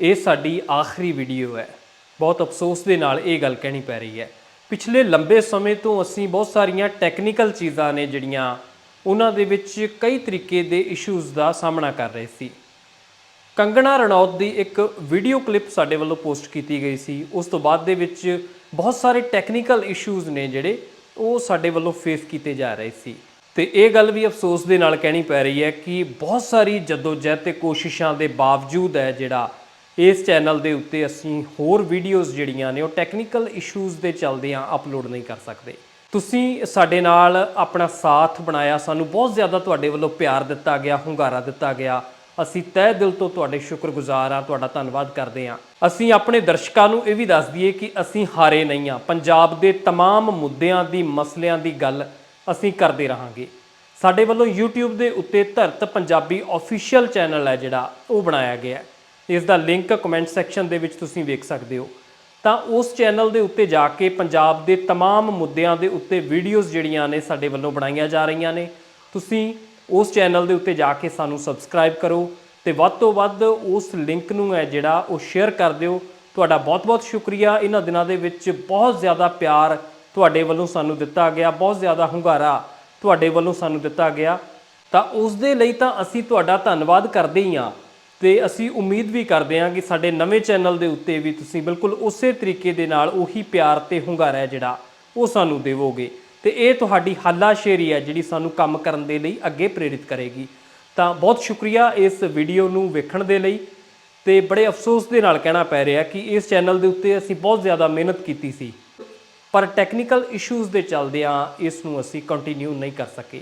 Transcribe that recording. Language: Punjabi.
ਇਹ ਸਾਡੀ ਆਖਰੀ ਵੀਡੀਓ ਹੈ। ਬਹੁਤ ਅਫਸੋਸ ਦੇ ਨਾਲ ਇਹ ਗੱਲ ਕਹਿਣੀ ਪੈ ਰਹੀ ਹੈ। ਪਿਛਲੇ ਲੰਬੇ ਸਮੇਂ ਤੋਂ ਅਸੀਂ ਬਹੁਤ ਸਾਰੀਆਂ ਟੈਕਨੀਕਲ ਚੀਜ਼ਾਂ ਨੇ ਜਿਹੜੀਆਂ ਉਹਨਾਂ ਦੇ ਵਿੱਚ ਕਈ ਤਰੀਕੇ ਦੇ ਇਸ਼ੂਜ਼ ਦਾ ਸਾਹਮਣਾ ਕਰ ਰਹੇ ਸੀ। ਕੰਗਣਾ ਰਣੌਤ ਦੀ ਇੱਕ ਵੀਡੀਓ ਕਲਿੱਪ ਸਾਡੇ ਵੱਲੋਂ ਪੋਸਟ ਕੀਤੀ ਗਈ ਸੀ। ਉਸ ਤੋਂ ਬਾਅਦ ਦੇ ਵਿੱਚ ਬਹੁਤ ਸਾਰੇ ਟੈਕਨੀਕਲ ਇਸ਼ੂਜ਼ ਨੇ ਜਿਹੜੇ ਉਹ ਸਾਡੇ ਵੱਲੋਂ ਫੇਸ ਕੀਤੇ ਜਾ ਰਹੇ ਸੀ। ਤੇ ਇਹ ਗੱਲ ਵੀ ਅਫਸੋਸ ਦੇ ਨਾਲ ਕਹਿਣੀ ਪੈ ਰਹੀ ਹੈ ਕਿ ਬਹੁਤ ਸਾਰੀ ਜਦੋਜਹਿਦ ਤੇ ਕੋਸ਼ਿਸ਼ਾਂ ਦੇ ਬਾਵਜੂਦ ਹੈ ਜਿਹੜਾ ਇਸ ਚੈਨਲ ਦੇ ਉੱਤੇ ਅਸੀਂ ਹੋਰ ਵੀਡੀਓਜ਼ ਜਿਹੜੀਆਂ ਨੇ ਉਹ ਟੈਕਨੀਕਲ ਇਸ਼ੂਜ਼ ਦੇ ਚੱਲਦਿਆਂ ਅਪਲੋਡ ਨਹੀਂ ਕਰ ਸਕਦੇ ਤੁਸੀਂ ਸਾਡੇ ਨਾਲ ਆਪਣਾ ਸਾਥ ਬਣਾਇਆ ਸਾਨੂੰ ਬਹੁਤ ਜ਼ਿਆਦਾ ਤੁਹਾਡੇ ਵੱਲੋਂ ਪਿਆਰ ਦਿੱਤਾ ਗਿਆ ਹੁੰਗਾਰਾ ਦਿੱਤਾ ਗਿਆ ਅਸੀਂ ਤਹਿ ਦਿਲ ਤੋਂ ਤੁਹਾਡੇ ਸ਼ੁਕਰਗੁਜ਼ਾਰ ਆ ਤੁਹਾਡਾ ਧੰਨਵਾਦ ਕਰਦੇ ਹਾਂ ਅਸੀਂ ਆਪਣੇ ਦਰਸ਼ਕਾਂ ਨੂੰ ਇਹ ਵੀ ਦੱਸ ਦਈਏ ਕਿ ਅਸੀਂ ਹਾਰੇ ਨਹੀਂ ਆ ਪੰਜਾਬ ਦੇ तमाम ਮੁੱਦਿਆਂ ਦੀ ਮਸਲਿਆਂ ਦੀ ਗੱਲ ਅਸੀਂ ਕਰਦੇ ਰਹਾਂਗੇ ਸਾਡੇ ਵੱਲੋਂ YouTube ਦੇ ਉੱਤੇ ਧਰਤ ਪੰਜਾਬੀ ਅਫੀਸ਼ੀਅਲ ਚੈਨਲ ਹੈ ਜਿਹੜਾ ਉਹ ਬਣਾਇਆ ਗਿਆ ਹੈ ਇਸ ਦਾ ਲਿੰਕ ਕਮੈਂਟ ਸੈਕਸ਼ਨ ਦੇ ਵਿੱਚ ਤੁਸੀਂ ਵੇਖ ਸਕਦੇ ਹੋ ਤਾਂ ਉਸ ਚੈਨਲ ਦੇ ਉੱਤੇ ਜਾ ਕੇ ਪੰਜਾਬ ਦੇ तमाम ਮੁੱਦਿਆਂ ਦੇ ਉੱਤੇ ਵੀਡੀਓਜ਼ ਜਿਹੜੀਆਂ ਨੇ ਸਾਡੇ ਵੱਲੋਂ ਬਣਾਈਆਂ ਜਾ ਰਹੀਆਂ ਨੇ ਤੁਸੀਂ ਉਸ ਚੈਨਲ ਦੇ ਉੱਤੇ ਜਾ ਕੇ ਸਾਨੂੰ ਸਬਸਕ੍ਰਾਈਬ ਕਰੋ ਤੇ ਵੱਧ ਤੋਂ ਵੱਧ ਉਸ ਲਿੰਕ ਨੂੰ ਹੈ ਜਿਹੜਾ ਉਹ ਸ਼ੇਅਰ ਕਰ ਦਿਓ ਤੁਹਾਡਾ ਬਹੁਤ-ਬਹੁਤ ਸ਼ੁਕਰੀਆ ਇਹਨਾਂ ਦਿਨਾਂ ਦੇ ਵਿੱਚ ਬਹੁਤ ਜ਼ਿਆਦਾ ਪਿਆਰ ਤੁਹਾਡੇ ਵੱਲੋਂ ਸਾਨੂੰ ਦਿੱਤਾ ਗਿਆ ਬਹੁਤ ਜ਼ਿਆਦਾ ਹੁੰਗਾਰਾ ਤੁਹਾਡੇ ਵੱਲੋਂ ਸਾਨੂੰ ਦਿੱਤਾ ਗਿਆ ਤਾਂ ਉਸ ਦੇ ਲਈ ਤਾਂ ਅਸੀਂ ਤੁਹਾਡਾ ਧੰਨਵਾਦ ਕਰਦੇ ਹੀ ਹਾਂ ਤੇ ਅਸੀਂ ਉਮੀਦ ਵੀ ਕਰਦੇ ਹਾਂ ਕਿ ਸਾਡੇ ਨਵੇਂ ਚੈਨਲ ਦੇ ਉੱਤੇ ਵੀ ਤੁਸੀਂ ਬਿਲਕੁਲ ਉਸੇ ਤਰੀਕੇ ਦੇ ਨਾਲ ਉਹੀ ਪਿਆਰ ਤੇ ਹੁੰਗਾਰਾ ਜਿਹੜਾ ਉਹ ਸਾਨੂੰ ਦੇਵੋਗੇ। ਤੇ ਇਹ ਤੁਹਾਡੀ ਹਾਲਾਸ਼ੇਰੀ ਹੈ ਜਿਹੜੀ ਸਾਨੂੰ ਕੰਮ ਕਰਨ ਦੇ ਲਈ ਅੱਗੇ ਪ੍ਰੇਰਿਤ ਕਰੇਗੀ। ਤਾਂ ਬਹੁਤ ਸ਼ੁਕਰੀਆ ਇਸ ਵੀਡੀਓ ਨੂੰ ਵੇਖਣ ਦੇ ਲਈ ਤੇ ਬੜੇ ਅਫਸੋਸ ਦੇ ਨਾਲ ਕਹਿਣਾ ਪੈ ਰਿਹਾ ਕਿ ਇਸ ਚੈਨਲ ਦੇ ਉੱਤੇ ਅਸੀਂ ਬਹੁਤ ਜ਼ਿਆਦਾ ਮਿਹਨਤ ਕੀਤੀ ਸੀ। ਪਰ ਟੈਕਨੀਕਲ ਇਸ਼ੂਜ਼ ਦੇ ਚੱਲਦਿਆਂ ਇਸ ਨੂੰ ਅਸੀਂ ਕੰਟੀਨਿਊ ਨਹੀਂ ਕਰ ਸਕੇ।